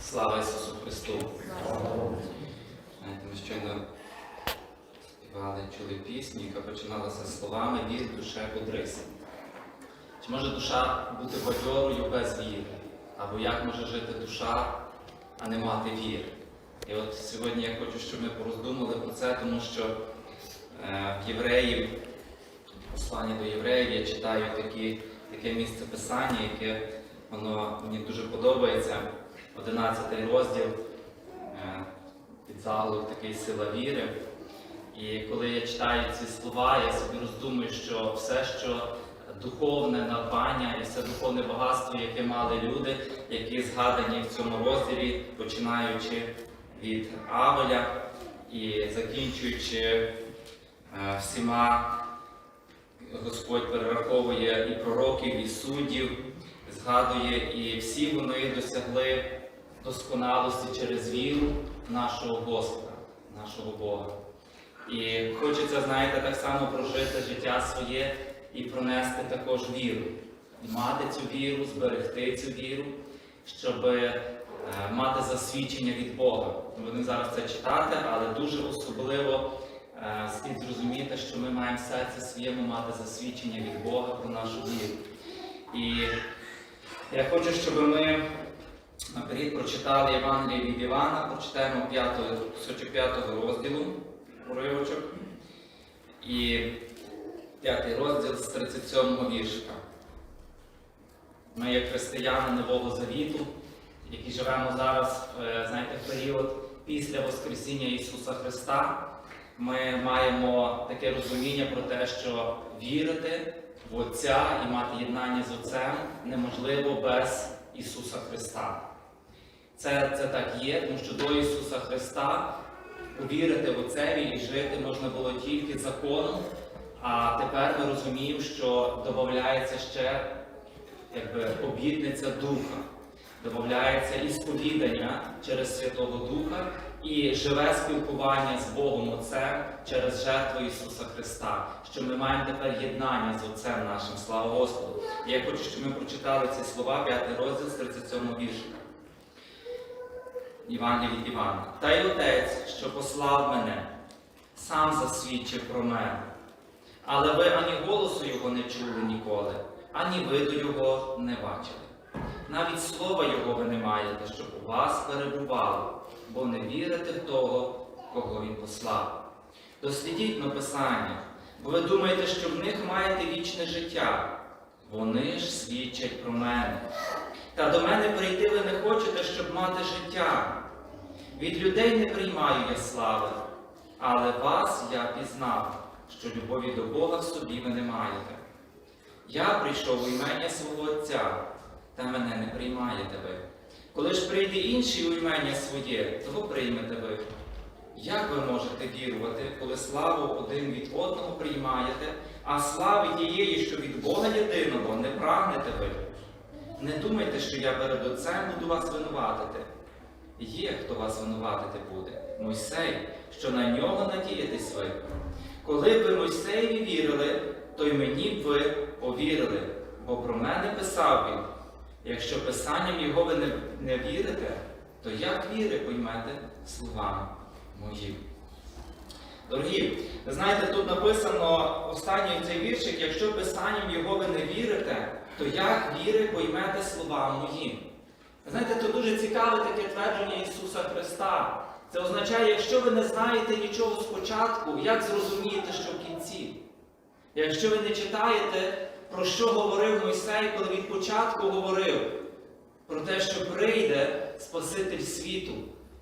Слава Ісусу Христу! Знаєте, ми щойно співали, чули пісню, яка починалася словами вір, душе бодрися. Чи може душа бути бадьорою без віри? Або як може жити душа, а не мати віри? І от сьогодні я хочу, щоб ми пороздумали про це, тому що е, в євреїв, посланні до євреїв, я читаю такі, таке місце писання, яке воно мені дуже подобається. 11 розділ е, під заголовок такий сила віри. І коли я читаю ці слова, я собі роздумую, що все, що духовне надбання і все духовне багатство, яке мали люди, які згадані в цьому розділі, починаючи від Авеля і закінчуючи е, всіма, Господь перераховує і пророків, і суддів, згадує, і всі вони досягли досконалості через віру нашого Господа, нашого Бога. І хочеться, знаєте, так само прожити життя своє і пронести також віру. Мати цю віру, зберегти цю віру, щоб е, мати засвідчення від Бога. Будемо зараз це читати, але дуже особливо е, слід зрозуміти, що ми маємо в серці своєму мати засвідчення від Бога про нашу віру. І я хочу, щоб ми наперед прочитали Євангеліє від Івана, прочитаємо 5, суті 5 розділу уривочок. І п'ятий розділ з 37 віршка. Ми, як християни Нового Завіту, які живемо зараз е, знаєте, в період після Воскресіння Ісуса Христа, ми маємо таке розуміння про те, що вірити Отця і мати єднання з Отцем неможливо без Ісуса Христа. Це, це так є, тому що до Ісуса Христа повірити в Отцеві і жити можна було тільки законом, а тепер ми розуміємо, що додається ще якби, обітниця Духа, додається і сповідання через Святого Духа і живе спілкування з Богом Отцем через жертву Ісуса Христа, що ми маємо тепер єднання з Отцем нашим. Слава Господу! І я хочу, щоб ми прочитали ці слова, 5 розділ з 37 вірша. Івана від Івана. Та й отець, що послав мене, сам засвідчив про мене. Але ви ані голосу його не чули ніколи, ані виду його не бачили. Навіть слова його ви не маєте, щоб у вас перебувало, бо не вірите в того, кого він послав. Дослідіть написання, бо ви думаєте, що в них маєте вічне життя. Вони ж свідчать про мене. Та до мене прийти ви не хочете, щоб мати життя. Від людей не приймаю я слави, але вас я пізнав, що любові до Бога в собі ви не маєте. Я прийшов у імення свого Отця, та мене не приймаєте ви. Коли ж прийде інший у імення своє, того приймете ви. Як ви можете вірувати, коли славу один від одного приймаєте, а слави тієї, що від Бога єдиного, не прагнете ви? Не думайте, що я перед Отцем буду вас винуватити. Є, хто вас винуватити буде, Мойсей, що на нього надієтесь ви. Коли б ви Мойсеєві вірили, то й мені б ви повірили, бо про мене писав він. Якщо писанням його ви не, не вірите, то як віри поймете словами моїм? Дорогі, знаєте, тут написано останній цей віршик, якщо писанням його ви не вірите, то як віри поймете слова моїм? Знаєте, це дуже цікаве таке твердження Ісуса Христа. Це означає, якщо ви не знаєте нічого спочатку, як зрозумієте, що в кінці? Якщо ви не читаєте, про що говорив Мойсей, коли від початку говорив, про те, що прийде Спаситель світу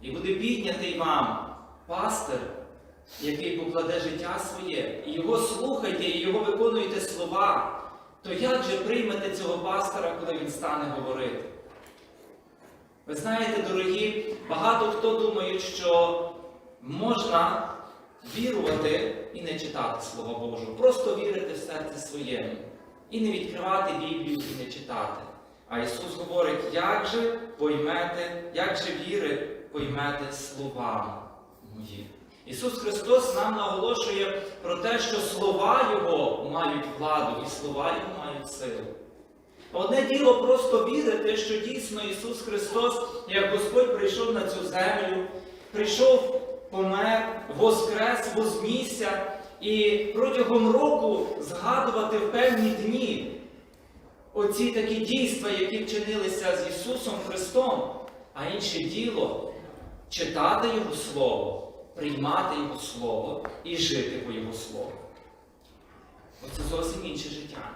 і буде піднятий вам пастир, який покладе життя своє, і його слухайте, і його виконуєте слова, то як же приймете цього пастора, коли він стане говорити? Ви знаєте, дорогі, багато хто думає, що можна вірувати і не читати Слова Божого, просто вірити в серце своєму і не відкривати Біблію і не читати. А Ісус говорить, як же поймете, як же віри поймете словами мої. Ісус Христос нам наголошує про те, що слова Його мають владу і слова Його мають силу. Одне діло просто вірити, що дійсно Ісус Христос, як Господь прийшов на цю землю, прийшов, помер, воскрес, вознісся, і протягом року згадувати в певні дні оці такі дійства, які вчинилися з Ісусом Христом, а інше діло читати Його Слово, приймати Його Слово і жити по Його Слову. Оце зовсім інше життя.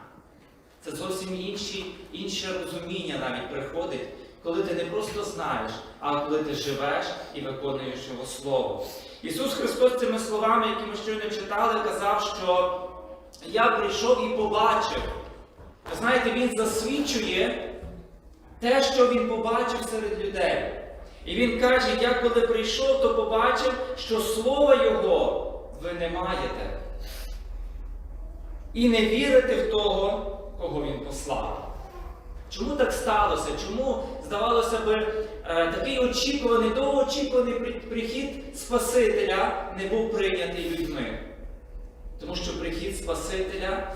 Це зовсім інші, інше розуміння навіть приходить, коли ти не просто знаєш, а коли ти живеш і виконуєш Його Слово. Ісус Христос цими словами, які ми щойно читали, казав, що я прийшов і побачив. Ви знаєте, Він засвідчує те, що Він побачив серед людей. І Він каже, я коли прийшов, то побачив, що Слова Його ви не маєте. І не вірите в того, кого Він послав. Чому так сталося? Чому, здавалося би, такий очікуваний, довгоочікуваний прихід Спасителя не був прийнятий людьми? Тому що прихід Спасителя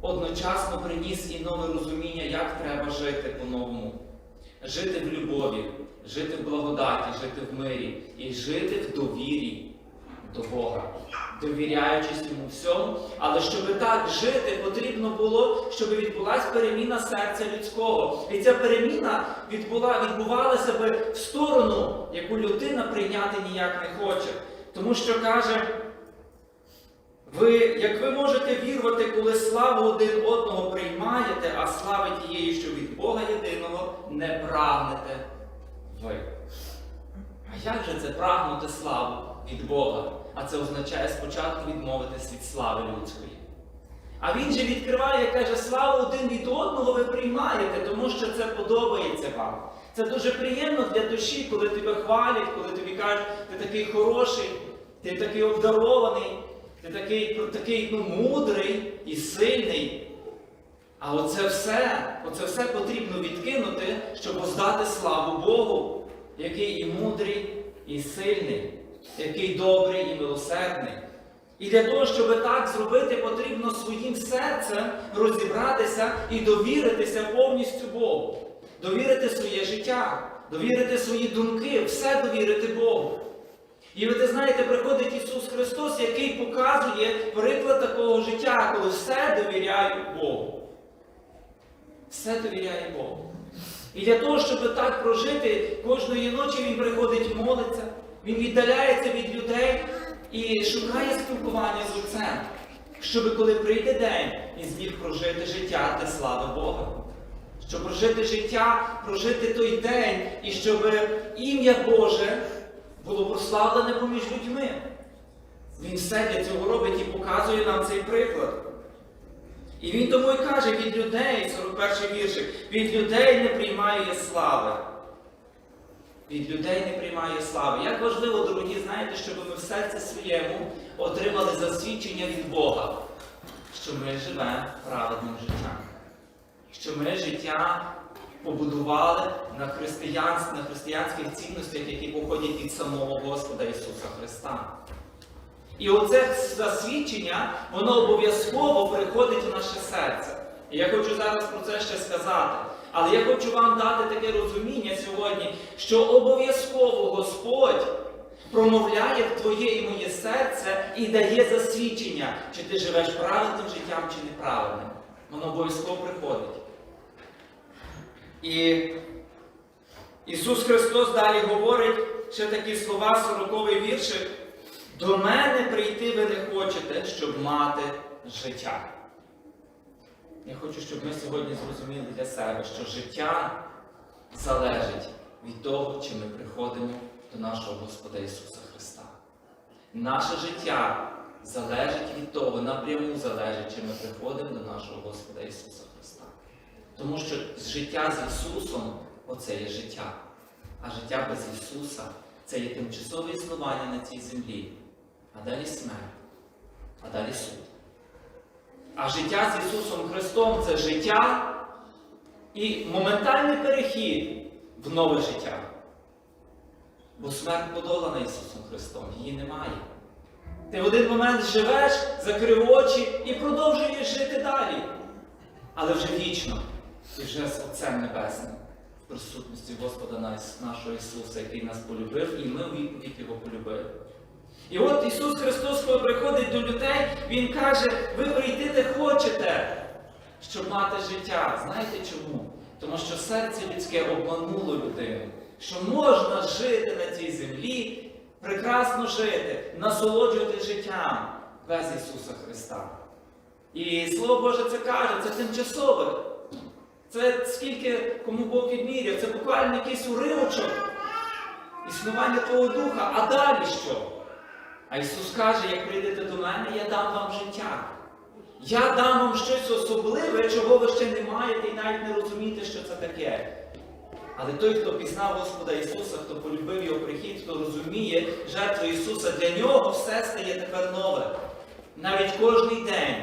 одночасно приніс і нове розуміння, як треба жити по-новому. Жити в любові, жити в благодаті, жити в мирі і жити в довірі до Бога, довіряючись йому всьому. Але щоб так жити, потрібно було, щоб відбулася переміна серця людського. І ця переміна відбула, відбувалася би в сторону, яку людина прийняти ніяк не хоче. Тому що каже. Ви, як ви можете вірувати, коли славу один одного приймаєте, а слави тієї, що від Бога єдиного, не прагнете ви. Як же це прагнути славу від Бога? А це означає спочатку відмовитись від слави людської. А він же відкриває каже, славу один від одного ви приймаєте, тому що це подобається вам. Це дуже приємно для душі, коли тебе хвалять, коли тобі кажуть, ти такий хороший, ти такий обдарований, ти такий, такий ну, мудрий і сильний. А оце все, оце все потрібно відкинути, щоб воздати славу Богу, який і мудрий, і сильний, який добрий і милосердний. І для того, щоб так зробити, потрібно своїм серцем розібратися і довіритися повністю Богу. Довірити своє життя, довірити свої думки, все довірити Богу. І ви знаєте, приходить Ісус Христос, який показує приклад такого життя, коли все довіряю Богу. Все довіряє Богу. І для того, щоб так прожити, кожної ночі Він приходить молиться, Він віддаляється від людей і шукає спілкування з Отцем, щоб коли прийде день, він зміг прожити життя для слави Бога. Щоб прожити життя, прожити той день, і щоб ім'я Боже було прославлене поміж людьми. Він все для цього робить і показує нам цей приклад. І він тому й каже, від людей, 41 віршик, від людей не приймає слави. Від людей не приймає слави. Як важливо, дорогі, знаєте, щоб ми в серці своєму отримали засвідчення від Бога, що ми живемо праведним життям. Що ми життя побудували на християнстві, на християнських цінностях, які походять від самого Господа Ісуса Христа. І оце засвідчення, воно обов'язково приходить у наше серце. І я хочу зараз про це ще сказати. Але я хочу вам дати таке розуміння сьогодні, що обов'язково Господь промовляє в твоє і моє серце і дає засвідчення, чи ти живеш праведним життям, чи неправедним. Воно обов'язково приходить. І Ісус Христос далі говорить ще такі слова, 40 віршик. До мене прийти ви не хочете, щоб мати життя. Я хочу, щоб ми сьогодні зрозуміли для себе, що життя залежить від того, чи ми приходимо до нашого Господа Ісуса Христа. Наше життя залежить від того, напряму залежить, чи ми приходимо до нашого Господа Ісуса Христа. Тому що життя з Ісусом оце є життя. А життя без Ісуса це є тимчасове існування на цій землі, а далі смерть, а далі суд. А життя з Ісусом Христом це життя і моментальний перехід в нове життя. Бо смерть подолана Ісусом Христом, її немає. Ти в один момент живеш, закрив очі і продовжуєш жити далі. Але вже вічно. і вже з Отцем Небесним, в присутності Господа нашого Ісуса, який нас полюбив, і ми відповідь Його полюбили. І от Ісус Христос, коли приходить до людей, Він каже, ви прийти хочете, щоб мати життя. Знаєте чому? Тому що серце людське обмануло людину, що можна жити на цій землі, прекрасно жити, насолоджувати життям без Ісуса Христа. І Слово Боже це каже, це тимчасове. Це скільки кому Бог відміряв, це буквально якийсь уривочок існування Твого Духа, а далі що? А Ісус каже, як прийдете до мене, я дам вам життя. Я дам вам щось особливе, чого ви ще не маєте і навіть не розумієте, що це таке. Але той, хто пізнав Господа Ісуса, хто полюбив Його прихід, хто розуміє жертву Ісуса, для нього все стає тепер нове. Навіть кожний день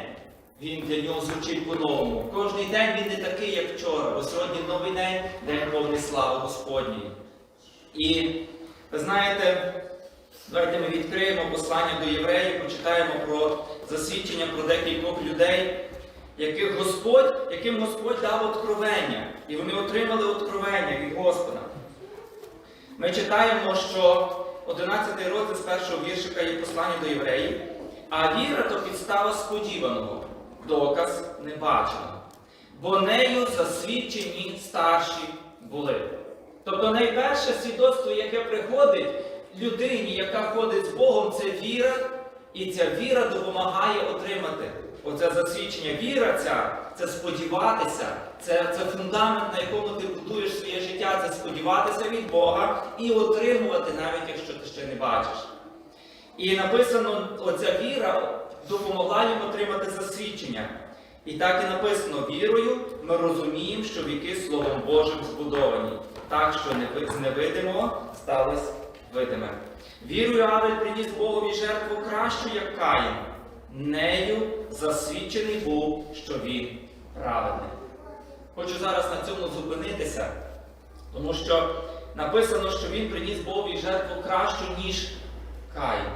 він для нього звучить по-новому. Кожний день він не такий, як вчора, бо сьогодні новий день, день повний слави Господній. І ви знаєте, давайте ми відкриємо послання до євреїв, прочитаємо про засвідчення про декількох людей, яких Господь, яким Господь дав откровення. І вони отримали откровення від Господа. Ми читаємо, що 11 розділ з першого віршика є послання до євреїв, а віра то підстава сподіваного, доказ небаченого. Бо нею засвідчені старші були. Тобто найперше свідоцтво, яке приходить людині, яка ходить з Богом, це віра, і ця віра допомагає отримати. Оце засвідчення. Віра ця це сподіватися, це, це фундамент, на якому ти будуєш своє життя, це сподіватися від Бога і отримувати, навіть якщо ти ще не бачиш. І написано, оця віра допомогла їм отримати засвідчення. І так і написано, вірою ми розуміємо, що віки Словом Божим збудовані, так що з невидимого сталося видиме. Вірою Авель приніс Богові жертву кращу, як Каїн. Нею засвідчений був, що він праведний. Хочу зараз на цьому зупинитися, тому що написано, що він приніс Богові жертву кращу, ніж Каїн.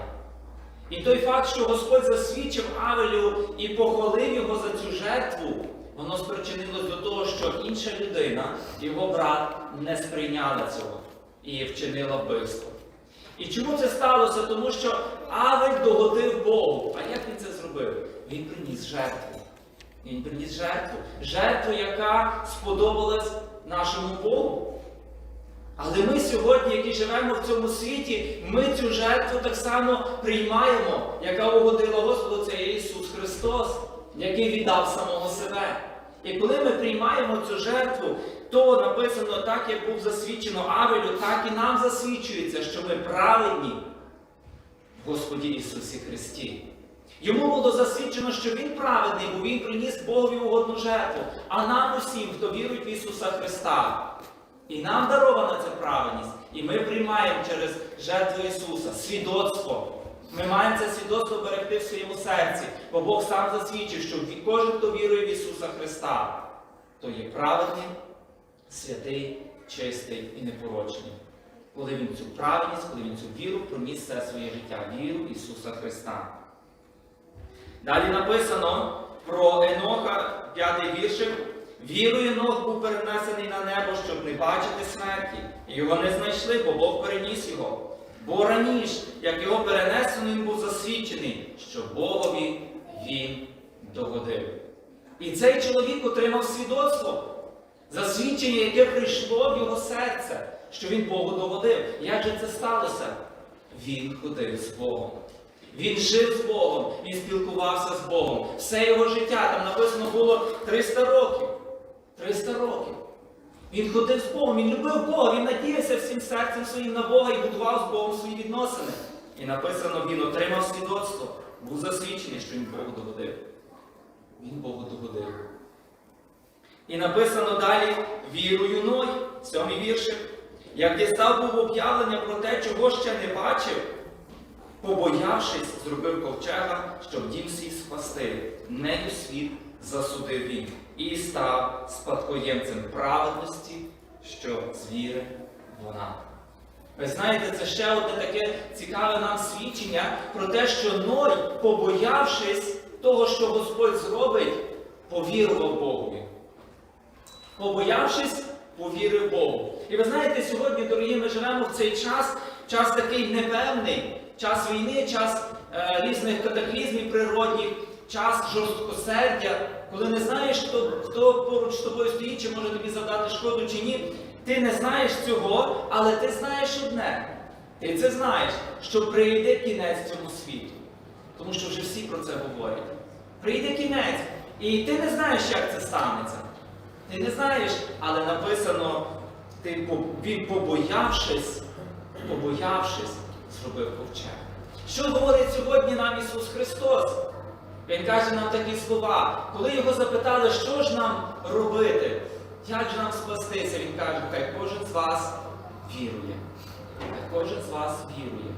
І той факт, що Господь засвідчив Авелю і похвалив його за цю жертву, воно спричинилось до того, що інша людина, його брат, не сприйняла цього і вчинила вбивство. І чому це сталося? Тому що Авель догодив Богу. А як він це зробив? Він приніс жертву. Він приніс жертву. Жертву, яка сподобалась нашому Богу. Але ми сьогодні, які живемо в цьому світі, ми цю жертву так само приймаємо, яка угодила Господу, це є Ісус Христос, який віддав самого себе. І коли ми приймаємо цю жертву, то написано так, як був засвідчено Авелю, так і нам засвідчується, що ми праведні в Господі Ісусі Христі. Йому було засвідчено, що Він праведний, бо Він приніс Богові угодну жертву, а нам усім, хто вірує в Ісуса Христа. І нам дарована ця праведність, і ми приймаємо через жертву Ісуса свідоцтво. Ми маємо це свідоцтво берегти в своєму серці, бо Бог сам засвідчив, що кожен, хто вірує в Ісуса Христа, то є праведний, святий, чистий і непорочний. Коли він цю праведність, коли він цю віру проніс все своє життя, віру Ісуса Христа. Далі написано про Еноха, п'ятий віршик. Вірою Енох був перенесений на небо, щоб не бачити смерті. Його не знайшли, бо Бог переніс його. Бо раніше, як його перенесено, він був засвідчений, що Богові він догодив. І цей чоловік отримав свідоцтво, засвідчення, яке прийшло в його серце, що він Богу догодив. Як же це сталося? Він ходив з Богом. Він жив з Богом, він спілкувався з Богом. Все його життя, там написано було 300 років. 300 років. Він ходив з Богом, він любив Бога, він надіявся всім серцем своїм на Бога і будував з Богом свої відносини. І написано, він отримав свідоцтво, був засвідчений, що він Богу догодив. Він Богу догодив. І написано далі вірою Ной, сьомий віршик. Як дістав був об'явлення про те, чого ще не бачив, побоявшись, зробив ковчега, щоб дім свій спасти. Нею світ засудив він і став спадкоємцем праведності, що з віри вона. Ви знаєте, це ще одне таке цікаве нам свідчення про те, що Ной, побоявшись того, що Господь зробить, повірував Богові. Побоявшись, повірив Богу. І ви знаєте, сьогодні, дорогі, ми живемо в цей час, час такий непевний, час війни, час е, різних катаклізмів природних, час жорсткосердя, коли не знаєш, хто, хто поруч з тобою стоїть, чи може тобі завдати шкоду чи ні. Ти не знаєш цього, але ти знаєш одне. Ти це знаєш, що прийде кінець цьому світу. Тому що вже всі про це говорять. Прийде кінець, і ти не знаєш, як це станеться. Ти не знаєш, але написано, ти, він побоявшись, побоявшись, зробив ковчег. Що говорить сьогодні нам Ісус Христос? Він каже нам такі слова. Коли його запитали, що ж нам робити, як же нам спастися, він каже, хай кожен з вас вірує. Хай кожен з вас вірує.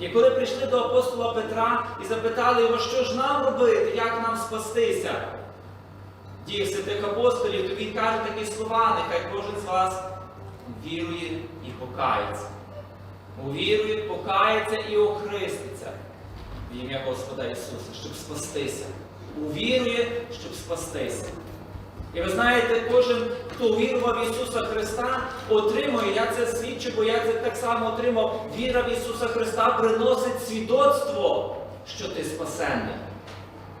І коли прийшли до апостола Петра і запитали його, що ж нам робити, як нам спастися, діях святих апостолів, то він каже такі слова, нехай кожен з вас вірує і покається. Увірує, покається і охриститься в ім'я Господа Ісуса, щоб спастися. Увірує, щоб спастися. І ви знаєте, кожен, хто увірував в Ісуса Христа, отримує, я це свідчу, бо я це так само отримав. Віра в Ісуса Христа приносить свідоцтво, що ти спасенний.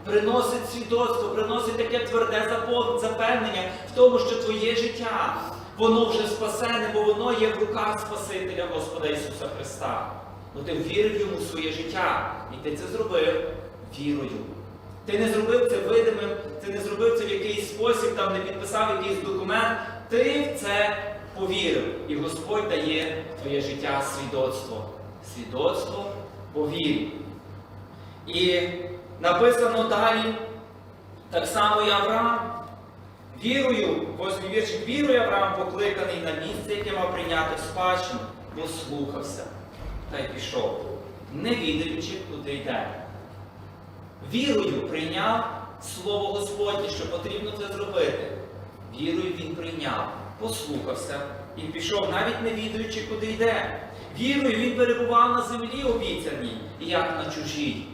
Приносить свідоцтво, приносить таке тверде запевнення в тому, що твоє життя, воно вже спасене, бо воно є в руках Спасителя Господа Ісуса Христа. Ну ти вірив йому в своє життя, і ти це зробив вірою. Ти не зробив це видимим, ти не зробив це в якийсь спосіб, там не підписав якийсь документ. Ти в це повірив. І Господь дає твоє життя свідоцтво. Свідоцтво по вірі. І написано далі, так само і Авраам. Вірою, восьмий віршик, вірою Авраам покликаний на місце, яке мав прийняти в спадщину, послухався та й пішов, не відаючи, куди йде. Вірою прийняв Слово Господнє, що потрібно це зробити. Вірою він прийняв, послухався і пішов, навіть не відаючи, куди йде. Вірою він перебував на землі обіцяній, як на чужій.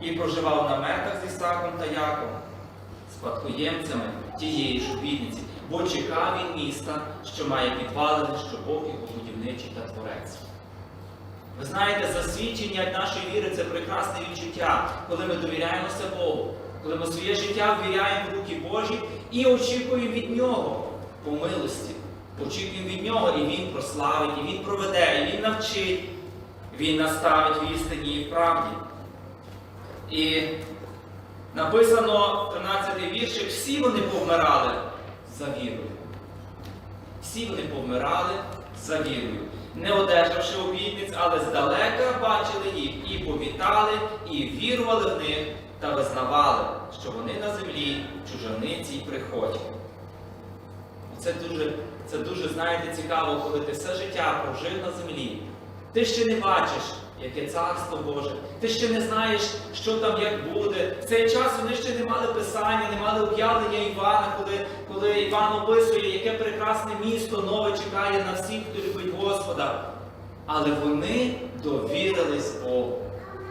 І проживав в наметах з Ісаком та Яковом, спадкоємцями тієї ж обітниці, бо чекав він міста, що має підвалини, що Бог його будівничий та творець. Ви знаєте, засвідчення нашої віри це прекрасне відчуття, коли ми довіряємося Богу, коли ми своє життя ввіряємо в руки Божі і очікуємо від Нього по милості. Очікуємо від Нього, і Він прославить, і Він проведе, і Він навчить, Він наставить в істині і в правді. І написано 13-й віршик, всі вони повмирали за вірою. Всі вони повмирали за вірою, не одержавши обітниць, але здалека бачили їх і повітали, і вірували в них та визнавали, що вони на землі чужаниці й приходять. Це дуже, це дуже, знаєте, цікаво, коли ти все життя прожив на землі. Ти ще не бачиш, яке царство Боже. Ти ще не знаєш, що там як буде. В цей час вони ще не мали писання, не мали об'явлення Івана, коли, коли Іван описує, яке прекрасне місто нове чекає на всіх, хто любить Господа. Але вони довірились Богу.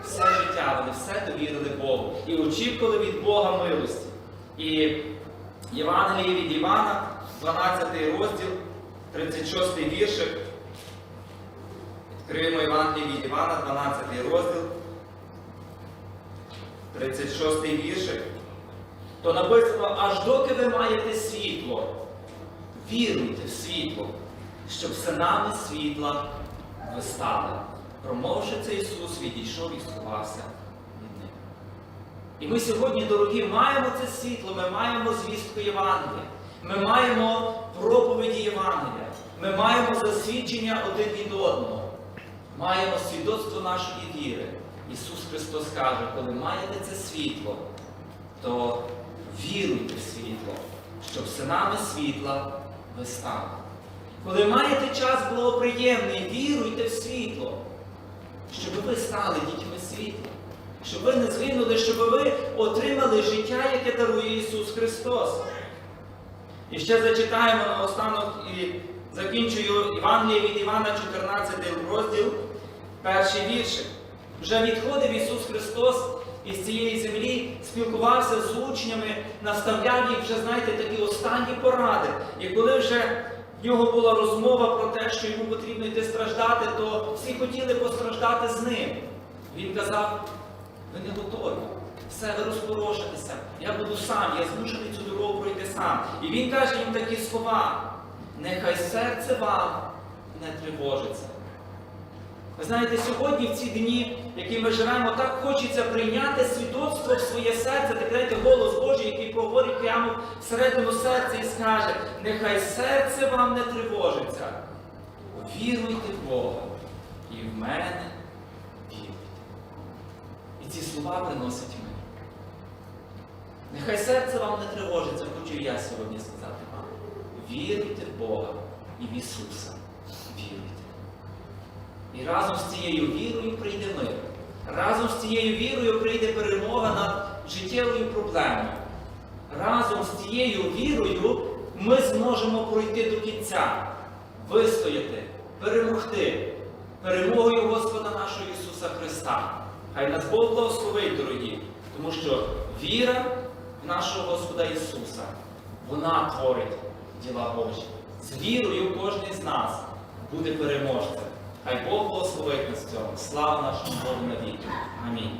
Все життя вони все довірили Богу і очікували від Бога милості. І Євангеліє від Івана, 12 розділ, 36 віршик. Відкриємо Євангеліє від Івана, 12 розділ, 36 віршик. То написано, аж доки ви маєте світло, віруйте в світло, щоб синами світла ви стали. Промовши це Ісус, відійшов і сховався від них. І ми сьогодні, дорогі, маємо це світло, ми маємо звістку Євангелія, ми маємо проповіді Євангелія, ми маємо засвідчення один від одного, маємо свідоцтво нашої віри. Ісус Христос каже, коли маєте це світло, то віруйте в світло, щоб синами світла ви стали. Коли маєте час благоприємний, віруйте в світло, щоб ви стали дітьми світла, щоб ви не згинули, щоб ви отримали життя, яке дарує Ісус Христос. І ще зачитаємо наостанок і закінчую Євангеліє від Івана, 14 розділ, перший віршик. Вже відходив Ісус Христос із цієї землі, спілкувався з учнями, наставляв їх вже, знаєте, такі останні поради. І коли вже в нього була розмова про те, що йому потрібно йти страждати, то всі хотіли постраждати з ним. Він казав, ви не готові. Все, ви розпорошитеся. Я буду сам, я змушений цю дорогу пройти сам. І він каже їм такі слова: нехай серце вам не тривожиться. Ви знаєте, сьогодні, в ці дні, які ми живемо, так хочеться прийняти свідоцтво в своє серце, так знаєте, голос Божий, який поговорить прямо всередину серця і скаже, нехай серце вам не тривожиться. Віруйте в Бога і в мене віруйте. І ці слова приносять мир. Нехай серце вам не тривожиться, хочу я сьогодні сказати вам. Віруйте в Бога і в Ісуса. Віруйте. І разом з цією вірою прийде мир. Разом з цією вірою прийде перемога над життєвою проблемою. Разом з цією вірою ми зможемо пройти до кінця, вистояти, перемогти перемогою Господа нашого Ісуса Христа. Хай нас Бог благословить, дорогі, тому що віра в нашого Господа Ісуса, вона творить діла Божі. З вірою кожен з нас буде переможцем. Хай Бог благословить нас цього. Слава нашому Богу на віки. Амінь.